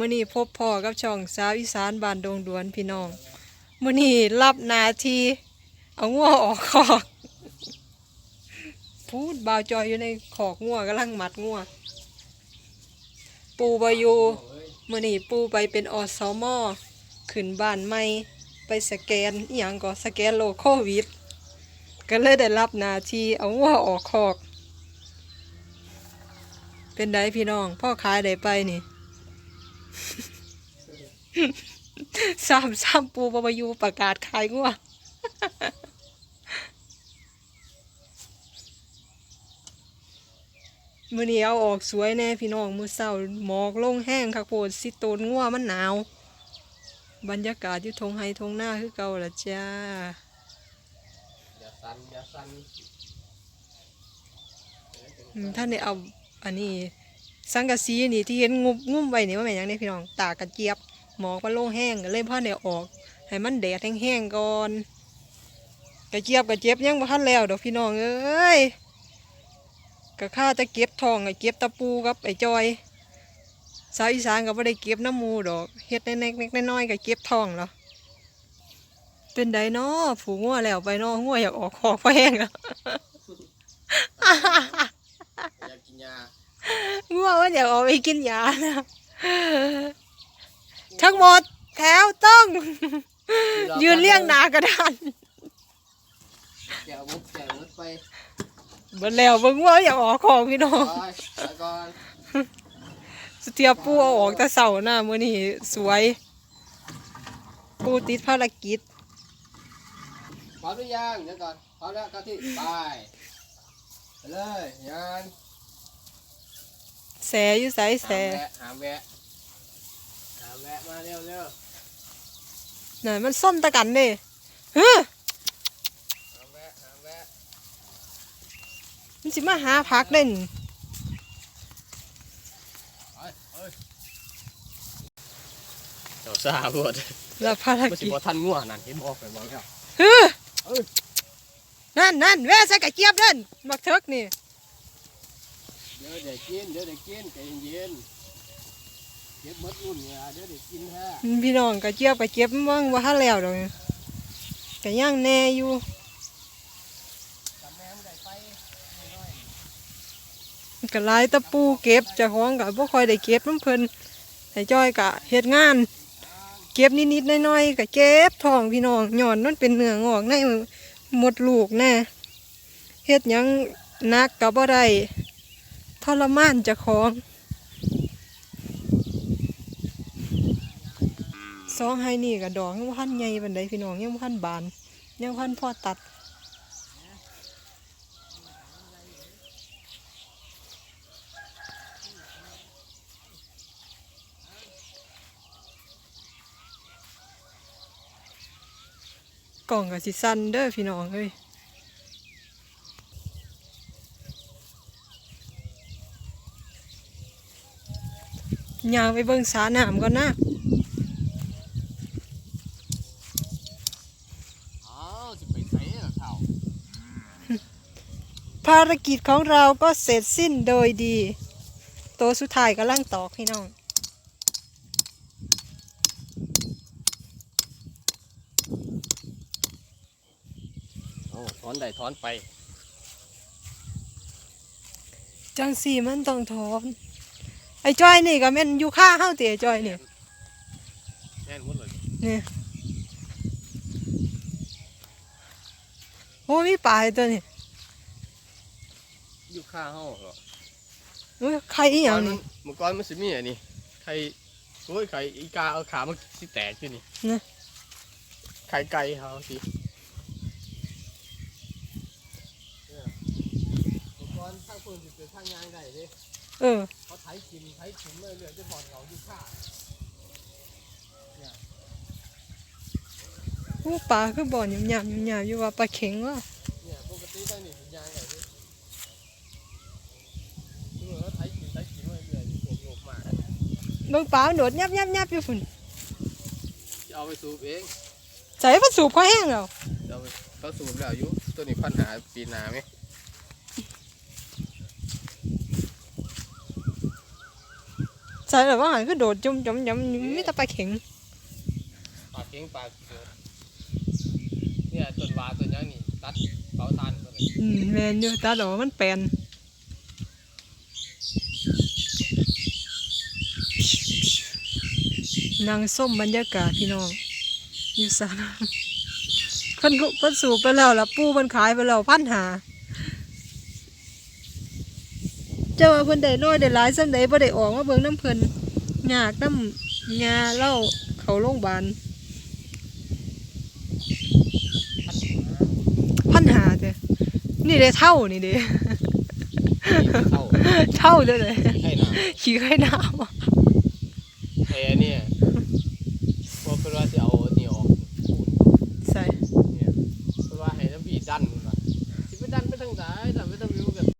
มื้อนี้พบพ่อกับช่องสาวอีสานบ้านดงดวนพี่น้องมื้อนี้รับหนาทีเอางัวออกคอกพูดบาวจอยอยู่ในขอกงัวกำลังหมัดงัวปูบอยู่มื้อนี้ปูไปเป็นอสมอขึ้นบ้านใหม่ไปสแกนอีหยังก็สแกนโรคโควิด ก็เลยได้รับหนาทีเอางัวออกคอก เป็นไดพี่น้องพ่อขายได้ไปนี่ สามสามปูปะยูประกาศขายงัวมือนี้เอาออกสวยแน่พี่น้องมือเศร้าหมอกลงแห้งคักโพดสิโตนงัวมันหนาว บรรยากาศอยู่ทงไฮทงหน้าคือเก่าละจ้าอย่าสั่นอย่าสั่นอืมท่านได้เอาอันนี้ สังกะสีนี่ที่เห็นงุบงุ้มไว้นี่ว่าแม่นหยังเนี่ยพี่น้องตากระเจี๊ยบหมอกมันลงแห้งก็เลยพ่อเนี่ยออกให้มันแดดแห้งๆก่อนกระเจี๊ยบกระเจี๊ยบยังบ่ทันแล้วดอกพี่น้องเอ้ยก็ข้าจะเก็บทองไอ้เก็บตะปูกับไอ้จอยสาวอีสานก็บ่ได้เก็บน้ำมูดอกเฮ็ดเล็กๆน้อยๆก็เก็บทองแล้วเป็นไดเน้อผูงัวแล้วไปน้องัวอยากออกคอกแห้งแล้วอยากกินยา ง่วงว่าเดี๋ยวเอาไปกินยานะ ทั้งหมดแถวต้อง ยืนเลี้ยงหนากระดานแกะมุกแกะมุดไปเบิดแล้วเบิ่งว่าอยากออกของพี่น้องก่อนสเตียปูเอาออกแต่เสาหน้ามื้อนี้สวย ปูติดภารกิจพร้อมหรือยังเดี๋ยวก่อนพร้อมแล้วก็ที่ไปไปเลยยาน สอยู่ไสแส หามแวะหามแวะหามแวะมาเร็วเร็วน่ะมันส้มตะกันเด้เฮ้อหามแวะหามแวะมันสิมาหาพักเด่นไปเอ้ยเจ้าซาบดแล้วภารมันสิกิจบ่ทันง่วนั่นเห็นบอกไปบอกแล้ว เฮ้อเอ้ย นั่นนั่นแว่ใส่กระเจี๊ยบเด่นบักเทิกนี่เดี๋ยวเดี๋ยวกินเดี๋ยวเดี๋ยวกินใจเย็นๆเก็บมดรุ่นเนี่ยเดี๋ยวเดี๋ยวกินแท้พี่น้องกระเจี๊ยบกระเจี๊ยบมั่งว่าทันแล้วดอกก็ย่างแน่อยู่จำแม่ไม่ได้ไปน้อยก็ลายตะปูเก็บจ้าของก็บ่ค่อยได้เก็บน้ำเพลินให้จ้อยก็เฮ็ดงาน เก็บนิดๆหน้อยๆก็เก็บทองพี่น้องหย่อนมันเป็นเนื้องอกในหมดลูกแน่เฮ็ดยังนักก็บ่ได้ ทรมานจ้าของสองให้นี่ก็ดอกยังบ่ทันใหญ่ปานใดพี่น้องยังบ่ทันบานยังบ่ทันพ่อตัด กล่องกับสิสันเด้อพี่น้องเอ้ย ย่างไปเบิ่งสาหนามก่อนนะอ้าวจะไปใส่เหรอเท่าภารกิจของเราก็เสร็จสิ้นโดยดีโตวสุดท้ายกำลังตอกพี่น้องโอ้ถอนได้ถอนไป จังสี่มันต้องถอน ไอ้จ้อยนี่ก็แม่นอยู่ค่าเฮาติไอ้จ้อยนี่แน่นหมดเลยนี่โอ้มีปลาอยู่ตัวนี้อยู่ข้างห้องเหรอโอ้ยใครอีหยังนี่เมื่อก่อนมันสิมีอันนี้ไข่โอ้ยไข่อีกาเอาขามันสิแตกอยู่นี่นะไข่ไก่เขาสิเมื่อก่อนทางปืนสิเป็นทางยางได้เด้ เออเขาไถกินไถกินเรื่อยๆจะถอดเขาอยู่ข้างโอ้ปลาคือบ่อนหยาบๆหยาบๆอยู่ว่าปลาเข็งว่ะเนี่ยปกติทางนี้เป็นยางได้เด้คือเขาไถกินไถกินเรื่อยๆโยกๆมากเบิ่งปลามันโดดยับยับยับอยู่ฝุ่นจะเอาไปสูบเองใส่มันสูบพอแห้งแล้วจะเอาไปเขาสูบแล้วอยู่ตัวนี้ปัญหาปีหนาไหม ใส่แล้วว่าหันก็โดดจุ่มจมจำมีแต่ปลาเข็งปากเก่งปากเกิดเนี่ยต้นวาต้นยังนี่ตัดเป่าทานก็เลยอืมแมนอยู่ตาดอกมันแปลนนางส้มบรรยากาศพี่น้องอยู่สานเพิ่นก็เพิ่นสูบไปแล้วล่ะปูเพิ่นขายไปแล้วพันหา เจ้าว่าเพิ่นได้น้อยได้หลายส่ำใดบ่ได้ออกมาเบิ่งน้ำเพิ่นยากน้ำยาเล่าเขาโรงพยาบาลพันหาเด้อนี่เด้เท่านี่เด้เข้าเท่าเด้อเลยให้น้ขี่ไข่ดาวำไอ้อันเนี่ย